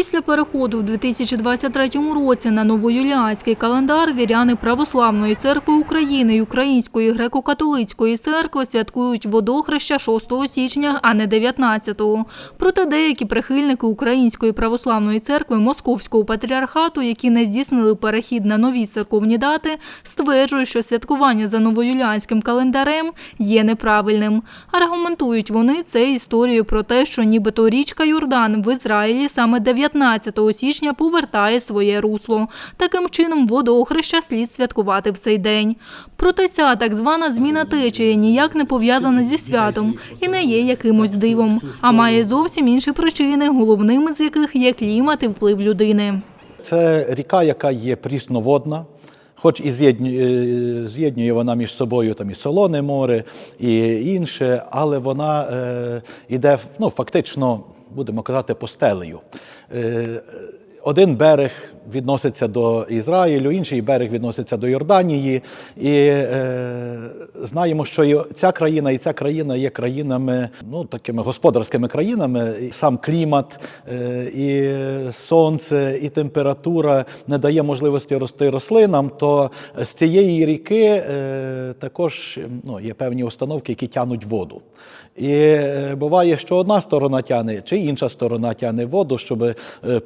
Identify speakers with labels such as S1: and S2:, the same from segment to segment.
S1: Після переходу в 2023 році на новоюліанський календар віряни Православної церкви України і Української греко-католицької церкви святкують водохреща 6 січня, а не 19-го. Проте деякі прихильники Української православної церкви Московського патріархату, які не здійснили перехід на нові церковні дати, стверджують, що святкування за новоюліанським календарем є неправильним. Аргументують вони це історією про те, що нібито річка Йордан в Ізраїлі саме 19 січня повертає своє русло. Таким чином, водохреща слід святкувати в цей день. Проте ця так звана зміна течії ніяк не пов'язана зі святом і не є якимось дивом, а має зовсім інші причини, головними з яких є клімат і вплив людини.
S2: Це ріка, яка є прісноводна, хоч і з'єднює, з'єднує вона між собою там і Солоне море, і інше, але вона е, йде ну, фактично, будемо казати, постелею. Один берег відноситься до Ізраїлю, інший берег відноситься до Йорданії. І е, знаємо, що і ця країна, і ця країна є країнами, ну такими господарськими країнами. І сам клімат, е, і сонце, і температура не дає можливості рости рослинам. То з цієї ріки е, також ну, є певні установки, які тянуть воду. І е, буває, що одна сторона тягне, чи інша сторона тягне воду, щоб е,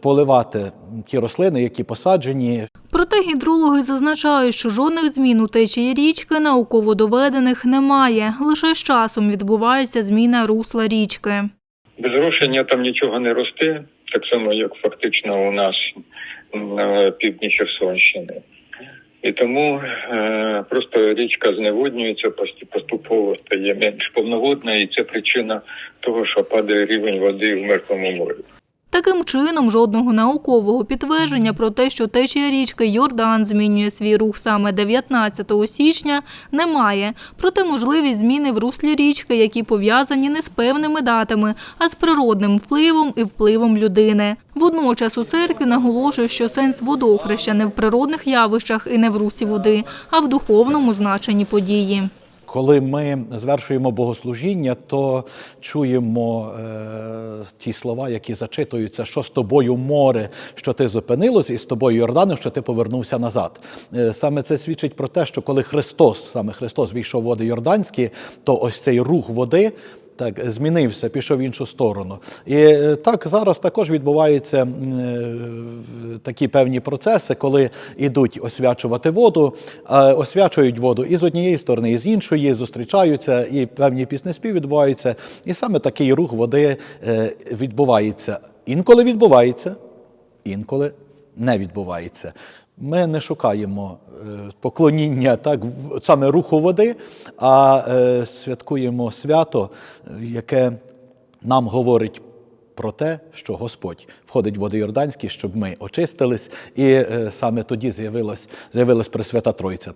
S2: поливати ті рослини, які посаджені.
S1: Проте гідрологи зазначають, що жодних змін у течії річки науково доведених немає. Лише з часом відбувається зміна русла річки.
S3: Без зрошення там нічого не росте, так само, як фактично у нас на півдні Херсонщини. І тому е, просто річка зневоднюється, поступово стає менш повноводна, і це причина того, що падає рівень води в Мертвому морі.
S1: Таким чином, жодного наукового підтвердження про те, що течія річки Йордан змінює свій рух саме 19 січня, немає. Проте можливі зміни в руслі річки, які пов'язані не з певними датами, а з природним впливом і впливом людини. Водночас у церкві наголошують, що сенс водохреща не в природних явищах і не в русі води, а в духовному значенні події.
S2: Коли ми звершуємо богослужіння, то чуємо е, ті слова, які зачитуються, що з тобою море, що ти зупинилось, і з тобою Йордане, що ти повернувся назад. Е, саме це свідчить про те, що коли Христос, саме Христос війшов в води Йорданські, то ось цей рух води. Так, змінився, пішов в іншу сторону. І е, так зараз також відбуваються е, такі певні процеси, коли йдуть освячувати воду, освячують воду і з однієї сторони, і з іншої, зустрічаються, і певні пісні спів відбуваються. І саме такий рух води е, відбувається. Інколи відбувається, інколи не відбувається. Ми не шукаємо е, поклоніння так, саме руху води, а е, святкуємо свято, яке нам говорить про те, що Господь входить в води Йорданські, щоб ми очистились, і е, саме тоді з'явилась, з'явилась Пресвята Тройця.